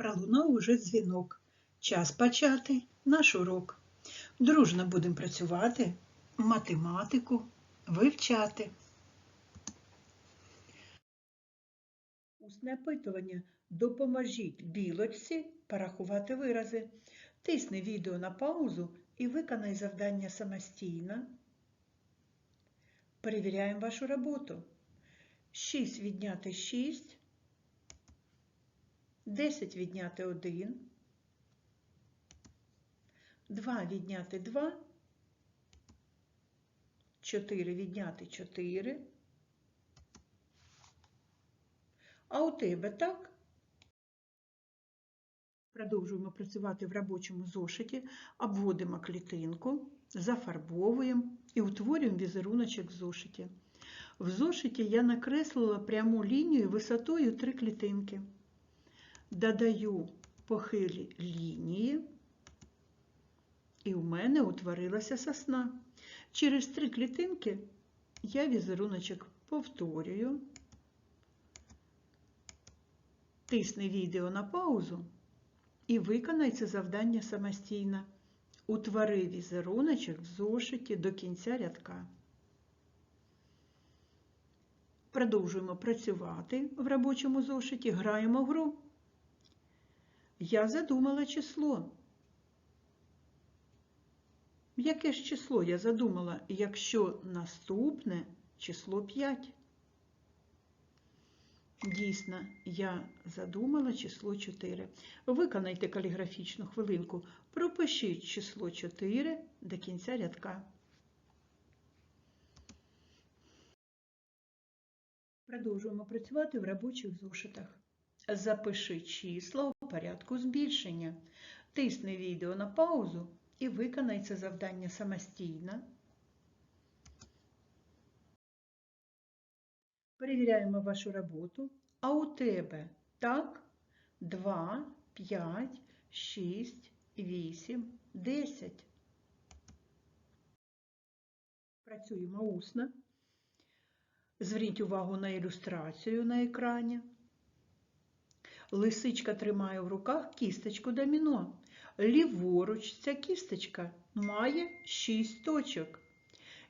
Пролунав уже дзвінок. Час почати наш урок. Дружно будемо працювати, математику вивчати. Усне опитування. Допоможіть білочці порахувати вирази. Тисни відео на паузу і виконай завдання самостійно. Перевіряємо вашу роботу. 6 відняти 6. 10 відняти 1, 2 відняти 2, 4 відняти 4. А у тебе так? Продовжуємо працювати в робочому зошиті, обводимо клітинку, зафарбовуємо і утворюємо візеруночок в зошиті. В зошиті я накреслила пряму лінію висотою 3 клітинки додаю похилі лінії, і у мене утворилася сосна. Через три клітинки я візеруночок повторюю, тисни відео на паузу і виконай це завдання самостійно. Утвори візеруночок в зошиті до кінця рядка. Продовжуємо працювати в робочому зошиті, граємо гру. Я задумала число. Яке ж число я задумала, якщо наступне число 5? Дійсно, я задумала число 4. Виконайте каліграфічну хвилинку. Пропишіть число 4 до кінця рядка. Продовжуємо працювати в робочих зошитах. Запиши числа у порядку збільшення. Тисни відео на паузу і виконай це завдання самостійно. Перевіряємо вашу роботу. А у тебе так? 2, 5, 6, 8, 10. Працюємо усно. Зверніть увагу на ілюстрацію на екрані. Лисичка тримає в руках кісточку доміно. Ліворуч ця кісточка має 6 точок.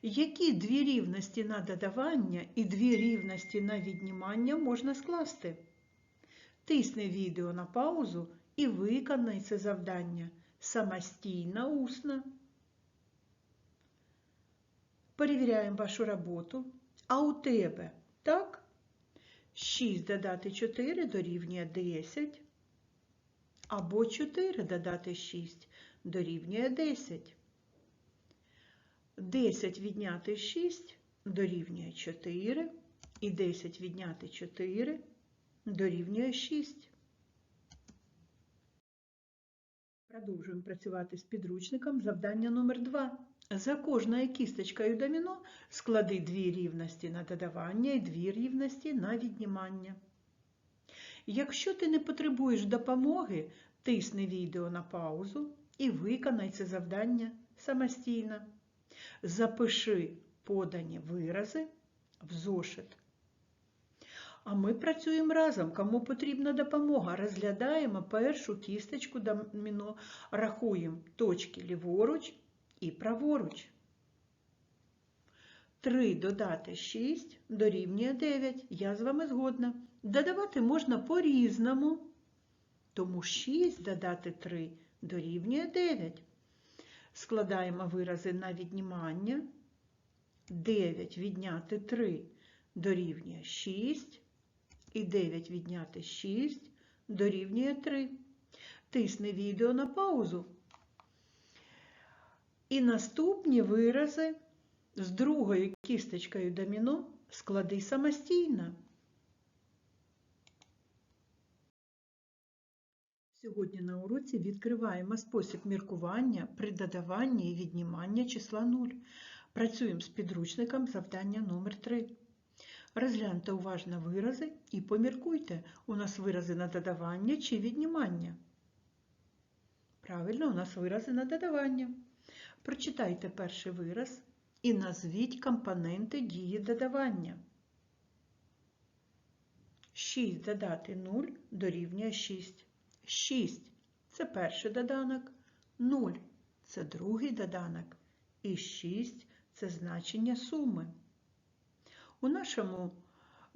Які дві рівності на додавання і дві рівності на віднімання можна скласти? Тисни відео на паузу і виконай це завдання самостійно усно. Перевіряємо вашу роботу. А у тебе так? 6 додати 4 дорівнює 10, або 4 додати 6 дорівнює 10. 10 відняти 6 дорівнює 4, і 10 відняти 4 дорівнює 6. Продовжуємо працювати з підручником завдання номер 2. За кожною кісточкою доміно склади дві рівності на додавання і дві рівності на віднімання. Якщо ти не потребуєш допомоги, тисни відео на паузу і виконай це завдання самостійно. Запиши подані вирази в зошит. А ми працюємо разом. Кому потрібна допомога, розглядаємо першу кісточку доміно, рахуємо точки ліворуч і праворуч. 3 додати 6 дорівнює 9. Я з вами згодна. Додавати можна по-різному, тому 6 додати 3 дорівнює 9. Складаємо вирази на віднімання. 9 відняти 3 дорівнює 6. І 9 відняти 6 дорівнює 3. Тисни відео на паузу. І наступні вирази з другою кісточкою доміно склади самостійно. Сьогодні на уроці відкриваємо спосіб міркування при додаванні і відніманні числа 0. Працюємо з підручником завдання номер 3 Розгляньте уважно вирази і поміркуйте, у нас вирази на додавання чи віднімання. Правильно, у нас вирази на додавання. Прочитайте перший вираз і назвіть компоненти дії додавання. 6 додати 0 дорівнює 6. 6 це перший доданок, 0 це другий доданок і 6 це значення суми. У нашому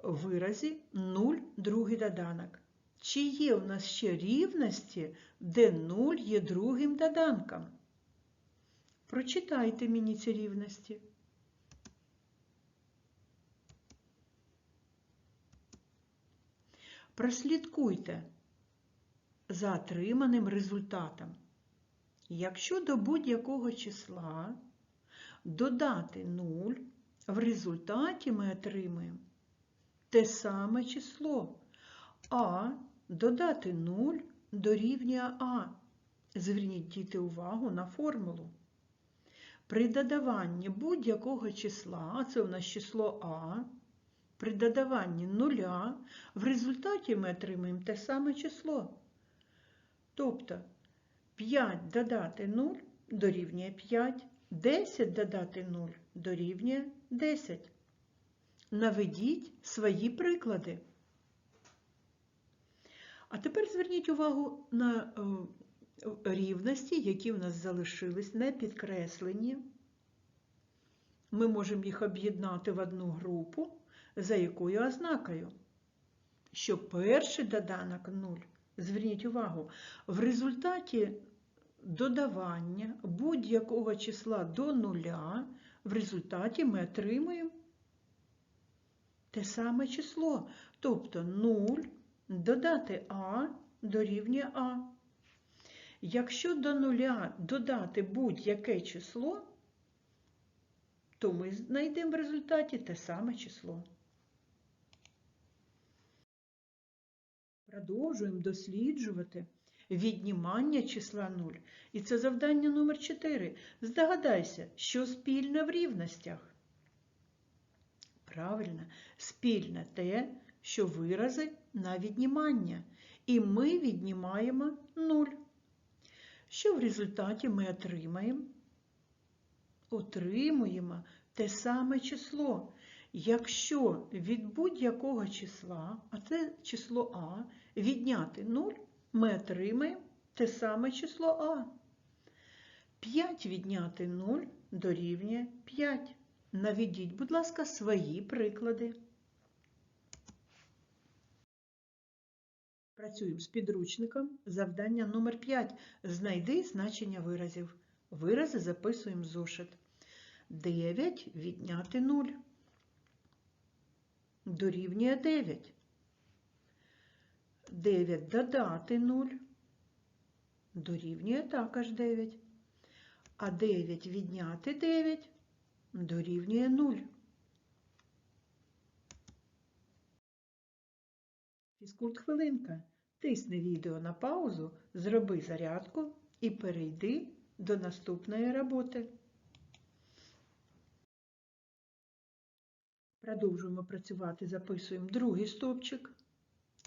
виразі 0 другий доданок. Чи є у нас ще рівності, де 0 є другим доданком? Прочитайте мені ці рівності. Прослідкуйте за отриманим результатом. Якщо до будь-якого числа додати 0, в результаті ми отримаємо те саме число. А додати 0 дорівнює А. Зверніть діти увагу на формулу. При додаванні будь-якого числа, а це у нас число А, при додаванні нуля, в результаті ми отримаємо те саме число. Тобто 5 додати 0 дорівнює 5, 10 додати 0 дорівнює 10. Наведіть свої приклади. А тепер зверніть увагу на рівності, які в нас залишились, не підкреслені. Ми можемо їх об'єднати в одну групу, за якою ознакою. Що перший доданок 0, зверніть увагу, в результаті додавання будь-якого числа до нуля, в результаті ми отримуємо те саме число. Тобто 0 додати А дорівнює А. Якщо до нуля додати будь-яке число, то ми знайдемо в результаті те саме число. Продовжуємо досліджувати віднімання числа 0. І це завдання номер 4. Здогадайся, що спільне в рівностях. Правильно, спільне те, що вирази на віднімання. І ми віднімаємо 0. Що в результаті ми отримаємо? Отримуємо те саме число. Якщо від будь-якого числа, а це число А, відняти 0, ми отримаємо те саме число А. 5 відняти 0 дорівнює 5. Наведіть, будь ласка, свої приклади. Працюємо з підручником. Завдання номер 5. Знайди значення виразів. Вирази записуємо зошит. 9 відняти 0. Дорівнює 9. 9 додати 0. Дорівнює також 9. А 9 відняти 9 дорівнює 0. Фізкульт хвилинка. Тисни відео на паузу, зроби зарядку і перейди до наступної роботи. Продовжуємо працювати, записуємо другий стовпчик.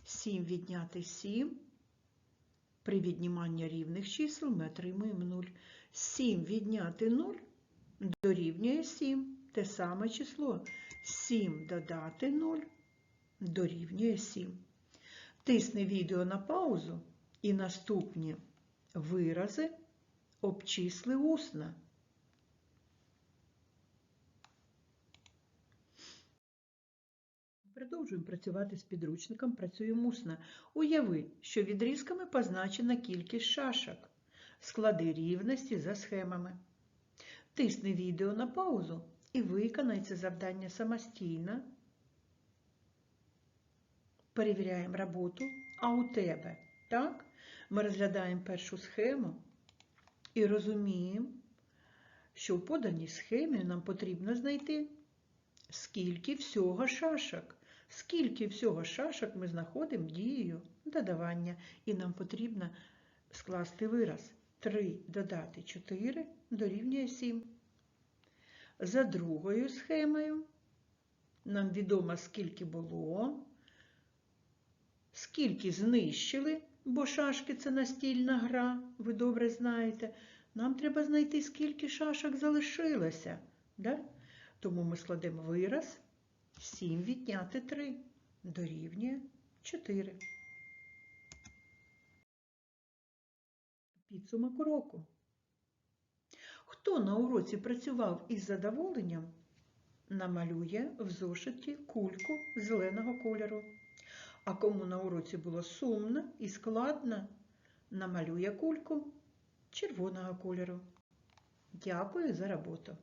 7 відняти 7. При відніманні рівних чисел ми отримуємо 0. 7 відняти 0 дорівнює 7. Те саме число. 7 додати 0 дорівнює 7. Тисни відео на паузу і наступні вирази обчисли усно. Продовжуємо працювати з підручником, працюємо усно. Уяви, що відрізками позначена кількість шашок. Склади рівності за схемами. Тисни відео на паузу і виконай це завдання самостійно. Перевіряємо роботу, а у тебе, так? Ми розглядаємо першу схему і розуміємо, що в поданій схемі нам потрібно знайти, скільки всього шашок. Скільки всього шашок ми знаходимо дією додавання, і нам потрібно скласти вираз. 3 додати 4 дорівнює 7. За другою схемою нам відомо, скільки було, скільки знищили, бо шашки це настільна гра, ви добре знаєте. Нам треба знайти, скільки шашок залишилося. Да? Тому ми складемо вираз 7 відняти 3 дорівнює 4. підсумок уроку. Хто на уроці працював із задоволенням, намалює в зошиті кульку зеленого кольору. А кому на уроці було сумно і складно, намалює кульку червоного кольору. Дякую за роботу!